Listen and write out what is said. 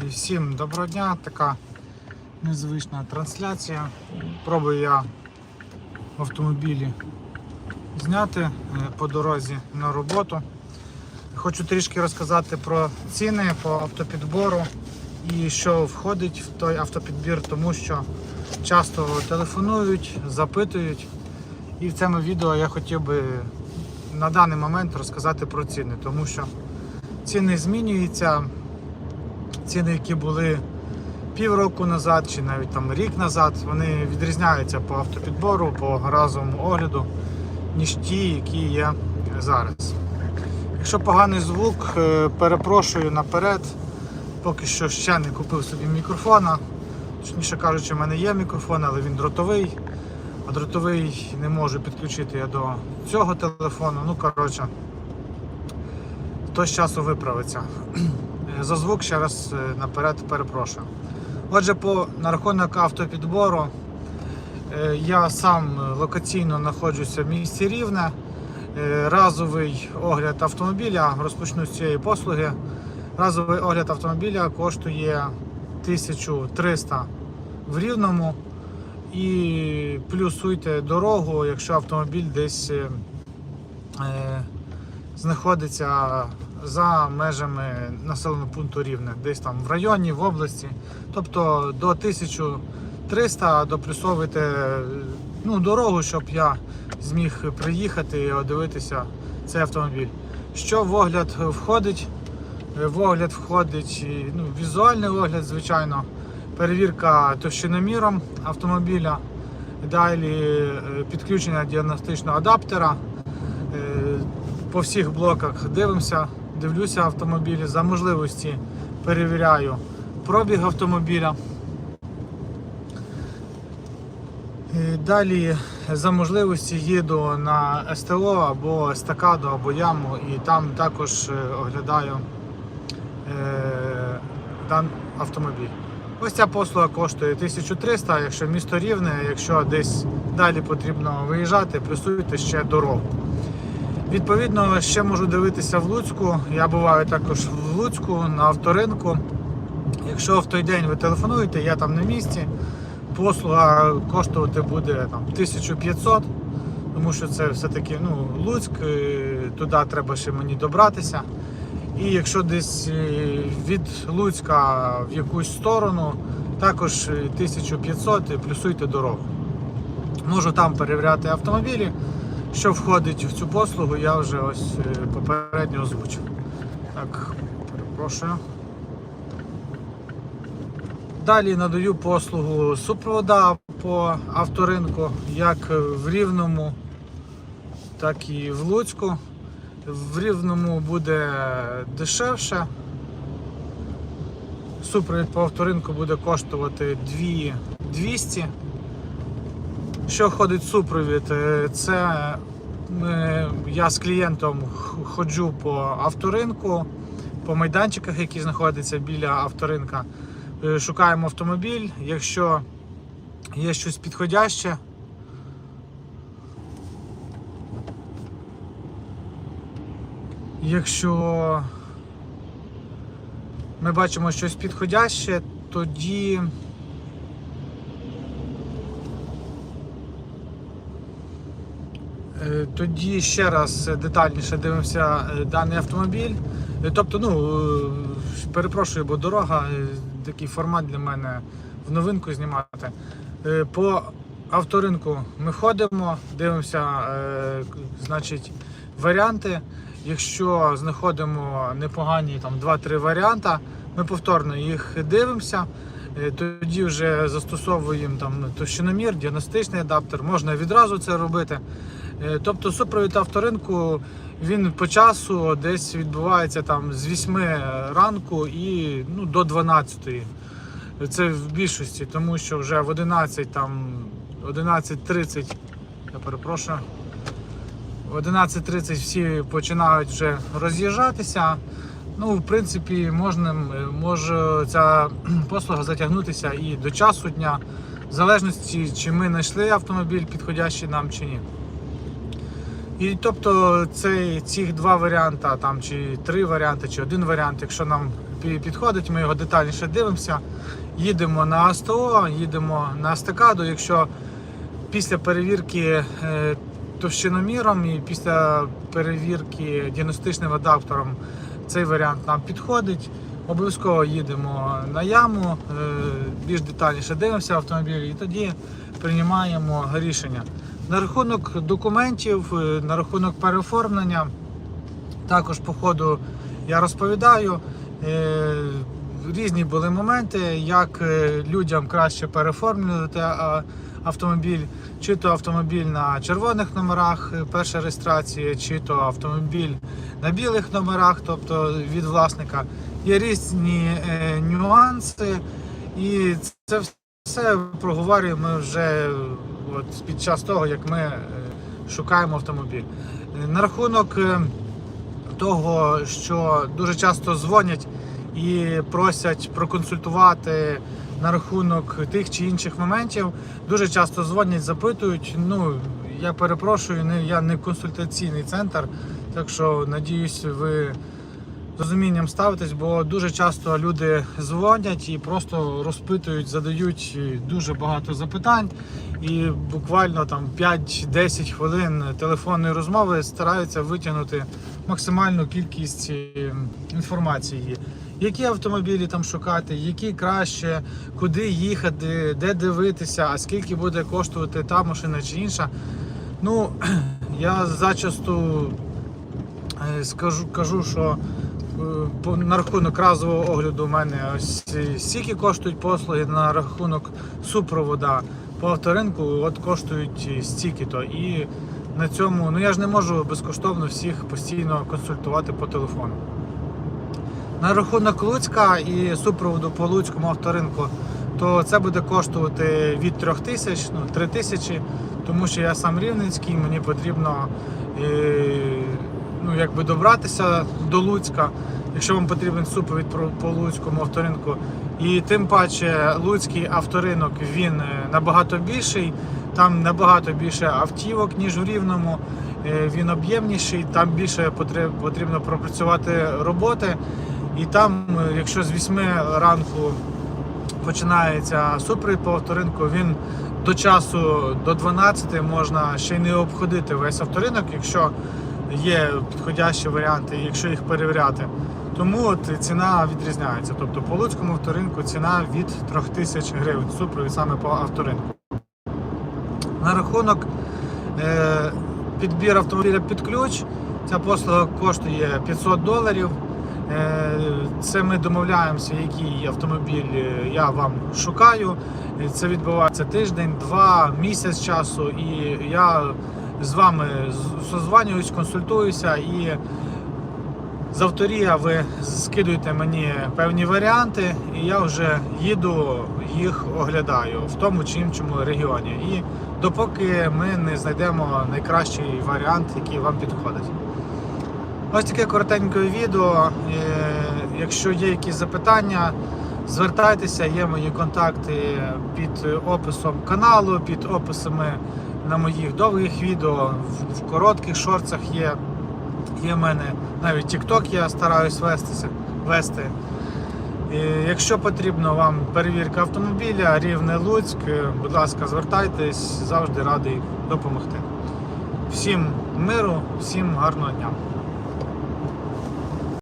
Всім доброго дня, така незвична трансляція. Пробую я в автомобілі зняти е, по дорозі на роботу. Хочу трішки розказати про ціни по автопідбору і що входить в той автопідбір, тому що часто телефонують, запитують. І в цьому відео я хотів би на даний момент розказати про ціни, тому що ціни змінюються ціни, які були півроку назад чи навіть там рік назад, вони відрізняються по автопідбору, по разовому огляду, ніж ті, які є зараз. Якщо поганий звук, е, перепрошую наперед. Поки що ще не купив собі мікрофона. Точніше кажучи, в мене є мікрофон, але він дротовий. А дротовий не можу підключити я до цього телефону. Ну, коротше, то з часу виправиться. За звук ще раз е, наперед перепрошую. Отже, по на рахунок автопідбору е, я сам локаційно знаходжуся в місті Рівне. Е, Разовий огляд автомобіля, розпочну з цієї послуги. Разовий огляд автомобіля коштує 1300 в Рівному. І плюсуйте дорогу, якщо автомобіль десь е, е, знаходиться за межами населеного пункту Рівне, десь там в районі, в області. Тобто до 1300 доплюсовуйте ну, дорогу, щоб я зміг приїхати і одивитися цей автомобіль. Що в огляд входить? В огляд входить ну, візуальний огляд, звичайно, перевірка товщиноміром автомобіля, далі е, підключення діагностичного адаптера. Е, По всіх блоках дивимося, дивлюся автомобілі, за можливості перевіряю пробіг автомобіля. І Далі за можливості їду на СТО або естакаду, або яму, і там також е, оглядаю е, дан автомобіль. Ось ця послуга коштує 1300, якщо місто рівне, якщо десь далі потрібно виїжджати, плюсуйте ще дорогу. Відповідно, ще можу дивитися в Луцьку. Я буваю також в Луцьку на авторинку. Якщо в той день ви телефонуєте, я там на місці, послуга коштувати буде там 1500, тому що це все-таки ну, Луцьк, е, туди треба ще мені добратися. І якщо десь е, від Луцька в якусь сторону, також е, 1500 і плюсуйте дорогу. Можу там перевіряти автомобілі. Що входить в цю послугу, я вже ось е, попередньо озвучив. Так, перепрошую. Далі надаю послугу супровода по авторинку, як в Рівному, так і в Луцьку. В Рівному буде дешевше. Супровід по авторинку буде коштувати 2200. Що входить в супровід? Е, Це е, я з клієнтом ходжу по авторинку, по майданчиках, які знаходяться біля авторинка. Е, Шукаємо автомобіль. Якщо є щось підходяще, якщо ми бачимо щось підходяще, тоді Е, Тоді ще раз детальніше дивимося е, даний автомобіль. Е, Тобто, ну е, перепрошую, бо дорога, е, такий формат для мене в новинку знімати. Е, По авторинку ми ходимо, дивимося, е, значить, варіанти. Якщо знаходимо непогані там 2-3 варіанти, ми повторно їх дивимося. Е, Тоді вже застосовуємо там товщиномір, діагностичний адаптер, можна відразу це робити. Е, Тобто супровід авторинку він по часу десь відбувається там з 8 ранку і ну, до 12. Це в більшості, тому що вже в 11 там 11.30, я перепрошую. В 11.30 всі починають вже роз'їжджатися. Ну, в принципі, можна, е, може ця послуга затягнутися і до часу дня, в залежності, чи ми знайшли автомобіль підходящий нам чи ні. І тобто цей, ці два варіанти, там, чи три варіанти, чи один варіант, якщо нам підходить, ми його детальніше дивимося. Їдемо на АСТО, їдемо на естакаду. Якщо після перевірки е, товщиноміром і після перевірки діагностичним адаптером цей варіант нам підходить. Обов'язково їдемо на яму, е, більш детальніше дивимося автомобіль і тоді приймаємо рішення. На рахунок документів, е, на рахунок переоформлення, також по ходу я розповідаю. Е, Різні були моменти, як людям краще переоформлювати а, автомобіль, чи то автомобіль на червоних номерах, е, перша реєстрація, чи то автомобіль на білих номерах, тобто від власника. Є різні е, нюанси, і це все проговорюємо вже от, під час того, як ми е, шукаємо автомобіль. На рахунок е, того, що дуже часто дзвонять і просять проконсультувати на рахунок тих чи інших моментів. Дуже часто дзвонять, запитують. Ну я перепрошую, я не консультаційний центр, так що надіюсь, ви з розумінням ставитесь, бо дуже часто люди дзвонять і просто розпитують, задають дуже багато запитань. І буквально там 5-10 хвилин телефонної розмови стараються витягнути максимальну кількість е, інформації. Які автомобілі там шукати, які краще, куди їхати, де дивитися, а скільки буде коштувати та машина чи інша. Ну, я зачасту е, скажу, кажу, що на рахунок разового огляду у мене ось е, стільки коштують послуги, на рахунок супровода по авторинку от коштують е, стільки-то. І на цьому, ну я ж не можу безкоштовно всіх постійно консультувати по телефону. На рахунок Луцька і супроводу по Луцькому авторинку, то це буде коштувати від 3 тисяч, ну 3 тисячі, тому що я сам рівненський, мені потрібно е, ну, якби добратися до Луцька, якщо вам потрібен супровід по Луцькому авторинку. І тим паче Луцький авторинок він е, набагато більший, там набагато більше автівок, ніж в Рівному. Е, Він об'ємніший, там більше потрібно пропрацювати роботи. І там, е, якщо з 8 ранку починається супровід по авторинку, він до часу до 12 можна ще й не обходити весь авторинок, якщо є підходящі варіанти, якщо їх перевіряти. Тому от ціна відрізняється. Тобто по Луцькому авторинку ціна від 3000 гривень супровід саме по авторинку. На рахунок е, підбір автомобіля під ключ. Ця послуга коштує 500 доларів. Е, Це ми домовляємося, який автомобіль е, я вам шукаю. Це відбувається тиждень, два, місяць часу, і я з вами созванююсь, консультуюся і з авторія ви скидуєте мені певні варіанти, і я вже їду, їх оглядаю в тому чи іншому регіоні. І допоки ми не знайдемо найкращий варіант, який вам підходить. Ось таке коротеньке відео. Е, Якщо є якісь запитання, звертайтеся, є мої контакти під описом каналу, під описами на моїх довгих відео, в, коротких шорцах є. Є в мене навіть TikTok я стараюсь вестися, вести. І Якщо потрібно вам перевірка автомобіля, рівне Луцьк, будь ласка, звертайтесь, завжди радий допомогти. Всім миру, всім гарного дня.